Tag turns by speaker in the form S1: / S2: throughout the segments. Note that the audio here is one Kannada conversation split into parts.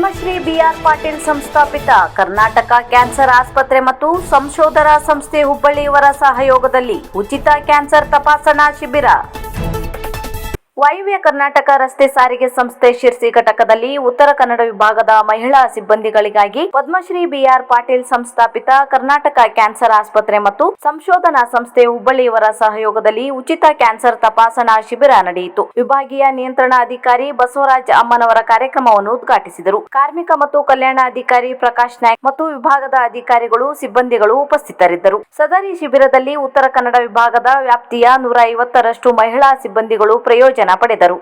S1: ಬಿಆರ್ ಪಾಟೀಲ್ ಸಂಸ್ಥಾಪಿತ ಕರ್ನಾಟಕ ಕ್ಯಾನ್ಸರ್ ಆಸ್ಪತ್ರೆ ಮತ್ತು ಸಂಶೋಧನಾ ಸಂಸ್ಥೆ ಹುಬ್ಬಳ್ಳಿಯವರ ಸಹಯೋಗದಲ್ಲಿ ಉಚಿತ ಕ್ಯಾನ್ಸರ್ ತಪಾಸಣಾ ಶಿಬಿರ. ವಾಯುವ್ಯ ಕರ್ನಾಟಕ ರಸ್ತೆ ಸಾರಿಗೆ ಸಂಸ್ಥೆ ಶಿರ್ಸಿ ಘಟಕದಲ್ಲಿ ಉತ್ತರ ಕನ್ನಡ ವಿಭಾಗದ ಮಹಿಳಾ ಸಿಬ್ಬಂದಿಗಳಿಗಾಗಿ ಪದ್ಮಶ್ರೀ ಬಿಆರ್ ಪಾಟೀಲ್ ಸಂಸ್ಥಾಪಿತ ಕರ್ನಾಟಕ ಕ್ಯಾನ್ಸರ್ ಆಸ್ಪತ್ರೆ ಮತ್ತು ಸಂಶೋಧನಾ ಸಂಸ್ಥೆ ಹುಬ್ಬಳ್ಳಿಯವರ ಸಹಯೋಗದಲ್ಲಿ ಉಚಿತ ಕ್ಯಾನ್ಸರ್ ತಪಾಸಣಾ ಶಿಬಿರ ನಡೆಯಿತು. ವಿಭಾಗೀಯ ನಿಯಂತ್ರಣ ಅಧಿಕಾರಿ ಬಸವರಾಜ್ ಅಮ್ಮನವರ ಕಾರ್ಯಕ್ರಮವನ್ನು ಉದ್ಘಾಟಿಸಿದರು. ಕಾರ್ಮಿಕ ಮತ್ತು ಕಲ್ಯಾಣ ಅಧಿಕಾರಿ ಪ್ರಕಾಶ್ ನಾಯ್ಕ್ ಮತ್ತು ವಿಭಾಗದ ಅಧಿಕಾರಿಗಳು, ಸಿಬ್ಬಂದಿಗಳು ಉಪಸ್ಥಿತರಿದ್ದರು. ಸದರಿ ಶಿಬಿರದಲ್ಲಿ ಉತ್ತರ ಕನ್ನಡ ವಿಭಾಗದ ವ್ಯಾಪ್ತಿಯ ನೂರ ಐವತ್ತರಷ್ಟು ಮಹಿಳಾ ಸಿಬ್ಬಂದಿಗಳು ಪ್ರಯೋಜನ ಪಡೆದರು.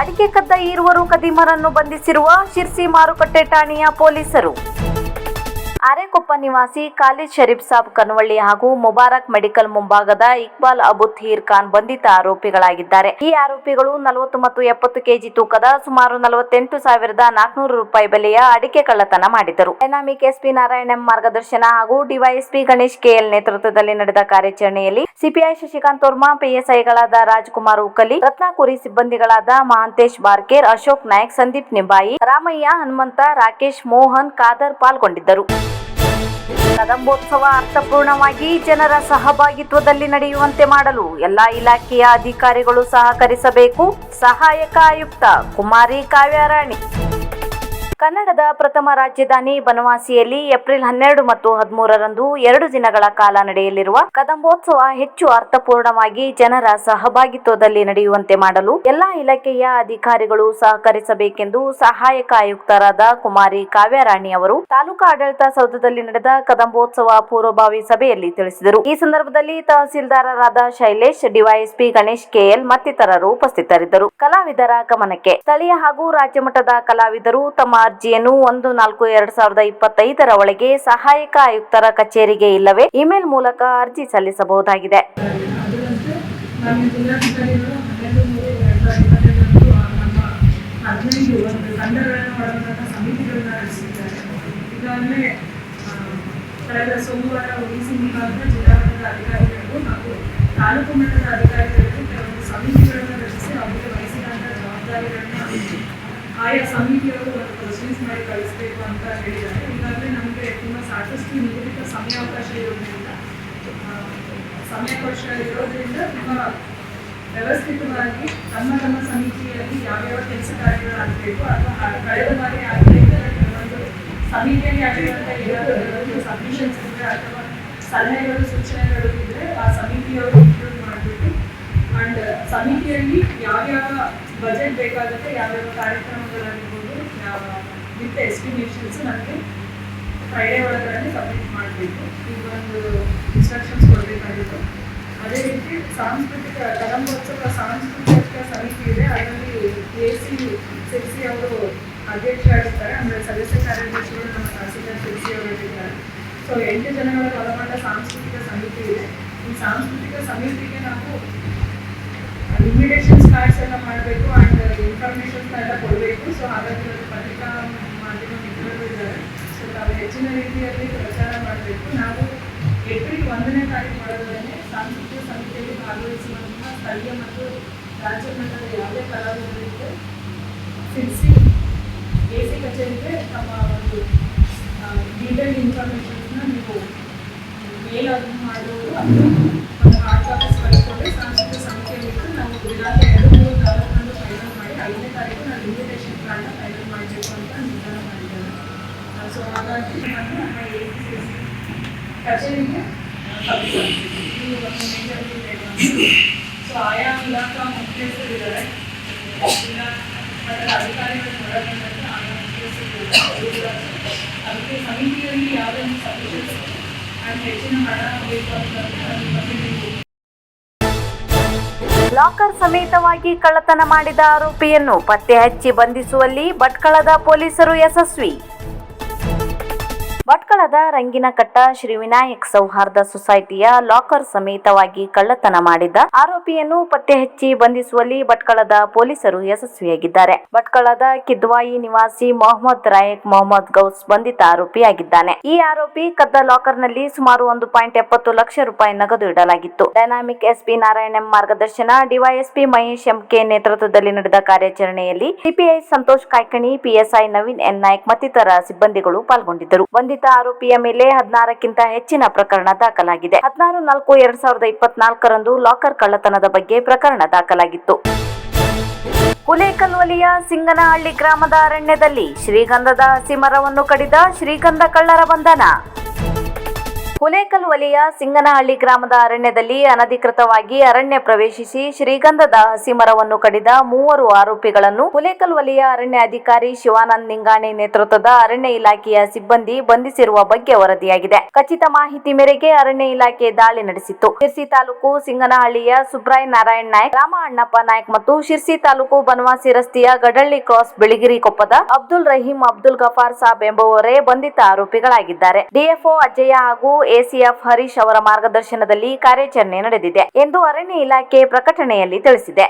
S1: ಅಡಿಕೆ ಕದ್ದ ಈರುವರು ಕದೀಮರನ್ನು ಬಂಧಿಸಿರುವ ಶಿರ್ಸಿ ಮಾರುಕಟ್ಟೆ ಠಾಣೆಯ ಪೊಲೀಸರು. ಆರೆಕೊಪ್ಪ ನಿವಾಸಿ ಖಾಲಿದ್ ಶರೀಫ್ ಸಾಬ್ ಕನವಳ್ಳಿ ಹಾಗೂ ಮುಬಾರಕ್ ಮೆಡಿಕಲ್ ಮುಂಭಾಗದ ಇಕ್ಬಾಲ್ ಅಬುಥೀರ್ ಖಾನ್ ಬಂಧಿತ ಆರೋಪಿಗಳಾಗಿದ್ದಾರೆ. ಈ ಆರೋಪಿಗಳು ನಲವತ್ತು ಮತ್ತು ಎಪ್ಪತ್ತು ಕೆಜಿ ತೂಕದ ಸುಮಾರು ನಲವತ್ತೆಂಟು ಸಾವಿರದ ನಾಲ್ಕುನೂರು ರೂಪಾಯಿ ಬೆಲೆಯ ಅಡಿಕೆ ಕಳ್ಳತನ ಮಾಡಿದರು ಡೈನಾಮಿಕ್ ಎಸ್ಪಿ ನಾರಾಯಣ ಎಂ ಮಾರ್ಗದರ್ಶನ ಹಾಗೂ ಡಿವೈಎಸ್ಪಿ ಗಣೇಶ್ ಕೆಎಲ್ ನೇತೃತ್ವದಲ್ಲಿ ನಡೆದ ಕಾರ್ಯಾಚರಣೆಯಲ್ಲಿ ಸಿಪಿಐ ಶಶಿಕಾಂತ್ ವರ್ಮಾ, ಪಿಎಸ್ಐಗಳಾದ ರಾಜ್ಕುಮಾರ್ ಉಕ್ಕಲಿ, ರತ್ನಾಕುರಿ ಸಿಬ್ಬಂದಿಗಳಾದ ಮಹಾಂತೇಶ್ ಬಾರ್ಕೇರ್, ಅಶೋಕ್ ನಾಯಕ್, ಸಂದೀಪ್ ನಿಂಬಾಯಿ, ರಾಮಯ್ಯ ಹನುಮಂತ, ರಾಕೇಶ್ ಮೋಹನ್, ಖಾದರ್ ಪಾಲ್ಗೊಂಡಿದ್ದರು. ಕದಂಬೋತ್ಸವ ಅರ್ಥಪೂರ್ಣವಾಗಿ ಜನರ ಸಹಭಾಗಿತ್ವದಲ್ಲಿ ನಡೆಯುವಂತೆ ಮಾಡಲು ಎಲ್ಲಾ ಇಲಾಖೆಯ ಅಧಿಕಾರಿಗಳು ಸಹಕರಿಸಬೇಕು. ಸಹಾಯಕ ಆಯುಕ್ತ ಕುಮಾರಿ ಕಾವ್ಯರಾಣಿ. ಕನ್ನಡದ ಪ್ರಥಮ ರಾಜಧಾನಿ ಬನವಾಸಿಯಲ್ಲಿ ಏಪ್ರಿಲ್ ಹನ್ನೆರಡು ಮತ್ತು ಹದಿಮೂರರಂದು ಎರಡು ದಿನಗಳ ಕಾಲ ನಡೆಯಲಿರುವ ಕದಂಬೋತ್ಸವ ಹೆಚ್ಚು ಅರ್ಥಪೂರ್ಣವಾಗಿ ಜನರ ಸಹಭಾಗಿತ್ವದಲ್ಲಿ ನಡೆಯುವಂತೆ ಮಾಡಲು ಎಲ್ಲಾ ಇಲಾಖೆಯ ಅಧಿಕಾರಿಗಳು ಸಹಕರಿಸಬೇಕೆಂದು ಸಹಾಯಕ ಆಯುಕ್ತರಾದ ಕುಮಾರಿ ಕಾವ್ಯರಾಣಿ ಅವರು ತಾಲೂಕಾ ಆಡಳಿತ ಸೌಧದಲ್ಲಿ ನಡೆದ ಕದಂಬೋತ್ಸವ ಪೂರ್ವಭಾವಿ ಸಭೆಯಲ್ಲಿ ತಿಳಿಸಿದರು. ಈ ಸಂದರ್ಭದಲ್ಲಿ ತಹಸೀಲ್ದಾರರಾದ ಶೈಲೇಶ್, ಡಿವೈಎಸ್ಪಿ ಗಣೇಶ್, ಕೆಎಲ್ ಮತ್ತಿತರರು ಉಪಸ್ಥಿತರಿದ್ದರು. ಕಲಾವಿದರ ಗಮನಕ್ಕೆ ಸ್ಥಳೀಯ ಹಾಗೂ ರಾಜ್ಯ ಮಟ್ಟದ ಕಲಾವಿದರು ತಮ್ಮ ಅರ್ಜಿಯನ್ನು ಒಂದು ನಾಲ್ಕು ಎರಡ್ ಸಾವಿರದ ಇಪ್ಪತ್ತೈದರ ಒಳಗೆ ಸಹಾಯಕ ಆಯುಕ್ತರ ಕಚೇರಿಗೆ ಇಲ್ಲವೇ ಇಮೇಲ್ ಮೂಲಕ ಅರ್ಜಿ ಸಲ್ಲಿಸಬಹುದಾಗಿದೆ.
S2: ಕಳೆದ ಸೋಮವಾರ ಒಡಿಸಿ ವಿಭಾಗದ ಜಿಲ್ಲಾ ಮಟ್ಟದ ಅಧಿಕಾರಿಗಳಿಗೂ ಹಾಗೂ ತಾಲೂಕು ಮಟ್ಟದ ಅಧಿಕಾರಿಗಳಿಗೂ ಕೆಲವೊಂದು ಸಮಿತಿಗಳನ್ನು ರಚಿಸಿ ಅವರಿಗೆ ವಹಿಸಿದಂಥ ಜವಾಬ್ದಾರಿಗಳನ್ನ ಆಯಾ ಸಮಿತಿಯವರು ಪ್ರೊಸೀಸ್ ಮಾಡಿ ಕಳಿಸಬೇಕು ಅಂತ ಹೇಳಿದ್ದಾರೆ. ಈಗಾಗಲೇ ನಮಗೆ ತುಂಬ ಸಾಕಷ್ಟು ನಿಗದಿತ ಸಮಯಾವಕಾಶ ಇರೋದ್ರಿಂದ ಸಮಯ ಸಮಯಾವಕಾಶ ಇರೋದ್ರಿಂದ ತುಂಬ ವ್ಯವಸ್ಥಿತವಾಗಿ ತಮ್ಮ ತಮ್ಮ ಸಮಿತಿಯಲ್ಲಿ ಯಾವ್ಯಾವ ಕೆಲಸ ಕಾರ್ಯಗಳಾಗಬೇಕು, ಅಥವಾ ಕಳೆದ ಬಾರಿ ಆಗಬೇಕು ಕೆಲವೊಂದು ಸಮಿತಿಯಲ್ಲಿ ಆಗಿರುವಂಥ ಏನಾದರೂ ಸಬ್ಮಿಷನ್ಸ್ ಇದ್ದರೆ ಅಥವಾ ಸಲಹೆಗಳು, ಸೂಚನೆಗಳು ಇದ್ರೆ ಆ ಸಮಿತಿಯವರು ಸಮಿತಿಯಲ್ಲಿ ಯಾವ್ಯಾವ ಬಜೆಟ್ ಬೇಕಾಗುತ್ತೆ, ಯಾವ್ಯಾವ ಕಾರ್ಯಕ್ರಮಗಳಾಗಿರ್ಬೋದು, ಯಾವ ವಿತ್ ಎಸ್ಟಿಮೇಷನ್ಸ್ ನಮಗೆ ಫ್ರೈಡೇ ಒಳಗಡೆ ಸಬ್ಮಿಟ್ ಮಾಡಬೇಕು. ಈಗ ಒಂದು ಇನ್ಸ್ಟ್ರಕ್ಷನ್ಸ್ ಕೊಡಬೇಕಾಗಿತ್ತು. ಅದೇ ರೀತಿ ಸಾಂಸ್ಕೃತಿಕ ಕದಂಬೋತ್ಸವ ಸಾಂಸ್ಕೃತಿಕ ಸಮಿತಿ ಇದೆ. ಅದರಲ್ಲಿ ಎ ಸಿ ಸಿರ್ಸಿ ಅವರು ಅಧ್ಯಕ್ಷರಾಗಿರ್ತಾರೆ ಅಂದರೆ ಸದಸ್ಯ ಕಾರ್ಯದರ್ಶಿಗಳು ನಮ್ಮ ತಹಸೀಲ್ದಾರ್ ಸಿರ್ಸಿ ಅವರಿದ್ದಾರೆ ಸೊ ಎಂಟು ಜನಗಳ ಒಳಗೊಂಡ ಸಾಂಸ್ಕೃತಿಕ ಸಮಿತಿ ಇದೆ. ಈ ಸಾಂಸ್ಕೃತಿಕ ಸಮಿತಿಗೆ ನಾವು ಇನ್ವಿಟೇಷನ್ಸ್ ಕಾರ್ಡ್ಸ್ ಎಲ್ಲ ಮಾಡಬೇಕು ಆ್ಯಂಡ್ ಇನ್ಫಾರ್ಮೇಷನ್ಸ್ ಎಲ್ಲ ಕೊಡಬೇಕು. ಸೊ ಹಾಗಾಗಿ ಅದು ಪತ್ರಿಕಾ ಮಾಧ್ಯಮ ಮಿತ್ರರು ಇದ್ದಾರೆ. ಸೊ ನಾವು ಹೆಚ್ಚಿನ ರೀತಿಯಲ್ಲಿ ಪ್ರಚಾರ ಮಾಡಬೇಕು. ನಾವು ಏಪ್ರಿಲ್ ಒಂದನೇ ತಾರೀಕು ಒಳಗಡೆ ಸಾಂಸ್ಕೃತಿಕ ಸಮಿತಿಯಲ್ಲಿ ಭಾಗವಹಿಸುವಂತಹ ಸ್ಥಳೀಯ ಮತ್ತು ರಾಜ್ಯ ಮಟ್ಟದ ಯಾವುದೇ ಕಲಾವಿದರಿಗೆ ತಿಳಿಸಿ ಎ ಸಿ ಕಚೇರಿಗೆ ತಮ್ಮ ಒಂದು ಡೀಟೇಲ್ ಇನ್ಫಾರ್ಮೇಷನ್ಸ್ನ ನೀವು ಮೇಲ್ ಅದನ್ನು ಮಾಡುವುದು ಅಥವಾ ಹಾರ್ಡ್ ಕಾಪೀಸ್ ತಾರೀಕು ನಾವು ಇನ್ವಿಟೇಷನ್ ಕಾರ್ಡ್ನ ಫೈನಲ್ ಮಾಡಬೇಕು ಅಂತ ನಿರ್ಧಾರ ಮಾಡಿದ್ದೇವೆ ಸೊ ಹಾಗಾಗಿ ನಾನು ನಮ್ಮ ಎ ಸಿ ಕಚೇರಿಗೆ ತಲುಪಿಸ್ತೀನಿ. ಇದು ಒಂದು ಮೇಜರ್ ಸೊ ಆಯಾ ಇಲಾಖಾ ಮುಖ್ಯಸ್ಥರಿದ್ದಾರೆ ಜಿಲ್ಲಾ ಮಟ್ಟದ ಅಧಿಕಾರಿಗಳು ಒಳಗೊಂಡಂತೆ ಆಯಾ ಮುಖ್ಯಸ್ಥರು ಇದ್ದಾರೆ. ಅದಕ್ಕೆ ಸಮಿತಿಯಲ್ಲಿ ಯಾವುದೇ ಸಬ್ಮಿಷನ್ಸ್ ಆ್ಯಂಡ್ ಹೆಚ್ಚಿನ ಹಣ ಬೇಕು ಅಂತಂದ್ರೆ ಅದ್ರ ಬಗ್ಗೆ ನೀವು
S1: ಲಾಕರ್ ಸಮೇತವಾಗಿ ಕಳ್ಳತನ ಮಾಡಿದ ಆರೋಪಿಯನ್ನು ಪತ್ತೆ ಹಚ್ಚಿ ಬಂಧಿಸುವಲ್ಲಿ ಭಟ್ಕಳದ ಪೊಲೀಸರು ಯಶಸ್ವಿ. ಭಟ್ಕಳದ ರಂಗಿನಕಟ್ಟ ಶ್ರೀ ವಿನಾಯಕ್ ಸೌಹಾರ್ದ ಸೊಸೈಟಿಯ ಲಾಕರ್ ಸಮೇತವಾಗಿ ಕಳ್ಳತನ ಮಾಡಿದ್ದ ಆರೋಪಿಯನ್ನು ಪತ್ತೆ ಹಚ್ಚಿ ಬಂಧಿಸುವಲ್ಲಿ ಭಟ್ಕಳದ ಪೊಲೀಸರು ಯಶಸ್ವಿಯಾಗಿದ್ದಾರೆ. ಭಟ್ಕಳದ ಕಿದ್ವಾಯಿ ನಿವಾಸಿ ಮೊಹಮ್ಮದ್ ರಾಯಕ್ ಮೊಹಮ್ಮದ್ ಗೌಸ್ ಬಂಧಿತ ಆರೋಪಿಯಾಗಿದ್ದಾನೆ. ಈ ಆರೋಪಿ ಕದ್ದ ಲಾಕರ್ನಲ್ಲಿ ಸುಮಾರು ಒಂದು ಪಾಯಿಂಟ್ ಎಪ್ಪತ್ತು ಲಕ್ಷ ರೂಪಾಯಿ ನಗದು ಇಡಲಾಗಿತ್ತು. ಡೈನಾಮಿಕ್ ಎಸ್ಪಿ ನಾರಾಯಣ್ ಎಂ ಮಾರ್ಗದರ್ಶನ, ಡಿವೈಎಸ್ಪಿ ಮಹೇಶ್ ಎಂಕೆ ನೇತೃತ್ವದಲ್ಲಿ ನಡೆದ ಕಾರ್ಯಾಚರಣೆಯಲ್ಲಿ CPI Santosh Kaikini, PSI Naveen N Nayak ಮತ್ತಿತರ ಸಿಬ್ಬಂದಿಗಳು ಪಾಲ್ಗೊಂಡಿದ್ದರು. ಆರೋಪಿಯ ಮೇಲೆ ಹದಿನಾರಕ್ಕಿಂತ ಹೆಚ್ಚಿನ ಪ್ರಕರಣ ದಾಖಲಾಗಿದೆ. ಹದಿನಾರು ನಾಲ್ಕು ಎರಡ್ ಸಾವಿರದ ಇಪ್ಪತ್ನಾಲ್ಕರಂದು ಲಾಕರ್ ಕಳ್ಳತನದ ಬಗ್ಗೆ ಪ್ರಕರಣ ದಾಖಲಾಗಿತ್ತು. ಹುಲೇಕಲ್ವಲಿಯ ಸಿಂಗನಹಳ್ಳಿ ಗ್ರಾಮದ ಅರಣ್ಯದಲ್ಲಿ ಶ್ರೀಗಂಧದ ಹಸಿಮರವನ್ನು ಕಡಿದ ಶ್ರೀಗಂಧ ಕಳ್ಳರ ಬಂಧನ. ಹುಲೇಕಲ್ ವಲಯ ಸಿಂಗನಹಳ್ಳಿ ಗ್ರಾಮದ ಅರಣ್ಯದಲ್ಲಿ ಅನಧಿಕೃತವಾಗಿ ಅರಣ್ಯ ಪ್ರವೇಶಿಸಿ ಶ್ರೀಗಂಧದ ಹಸಿ ಮರವನ್ನು ಕಡಿದ ಮೂವರು ಆರೋಪಿಗಳನ್ನು ಹುಲೇಕಲ್ ವಲಯ ಅರಣ್ಯ ಅಧಿಕಾರಿ ಶಿವಾನಂದ್ ನಿಂಗಾಣಿ ನೇತೃತ್ವದ ಅರಣ್ಯ ಇಲಾಖೆಯ ಸಿಬ್ಬಂದಿ ಬಂಧಿಸಿರುವ ಬಗ್ಗೆ ವರದಿಯಾಗಿದೆ. ಖಚಿತ ಮಾಹಿತಿ ಮೇರೆಗೆ ಅರಣ್ಯ ಇಲಾಖೆ ದಾಳಿ ನಡೆಸಿತ್ತು. ಶಿರ್ಸಿ ತಾಲೂಕು ಸಿಂಗನಹಳ್ಳಿಯ ಸುಬ್ರಾಯ್ ನಾರಾಯಣ್ ನಾಯ್ಕ್, ರಾಮ ಅಣ್ಣಪ್ಪ ನಾಯ್ಕ್ ಮತ್ತು ಶಿರ್ಸಿ ತಾಲೂಕು ಬನವಾಸಿ ರಸ್ತೆಯ ಗಡಳ್ಳಿ ಕ್ರಾಸ್ ಬಿಳಿಗಿರಿ ಕೊಪ್ಪದ ಅಬ್ದುಲ್ ರಹೀಂ ಅಬ್ದುಲ್ ಗಫಾರ್ ಸಾಬ್ ಎಂಬುವರೇ ಬಂಧಿತ ಆರೋಪಿಗಳಾಗಿದ್ದಾರೆ. ಡಿಎಫ್ಒ ಅಜಯ್ಯ ಹಾಗೂ ಎಸಿಎಫ್ ಹರೀಶ್ ಅವರ ಮಾರ್ಗದರ್ಶನದಲ್ಲಿ ಕಾರ್ಯಾಚರಣೆ ನಡೆದಿದೆ ಎಂದು ಅರಣ್ಯ ಇಲಾಖೆ ಪ್ರಕಟಣೆಯಲ್ಲಿ ತಿಳಿಸಿದೆ.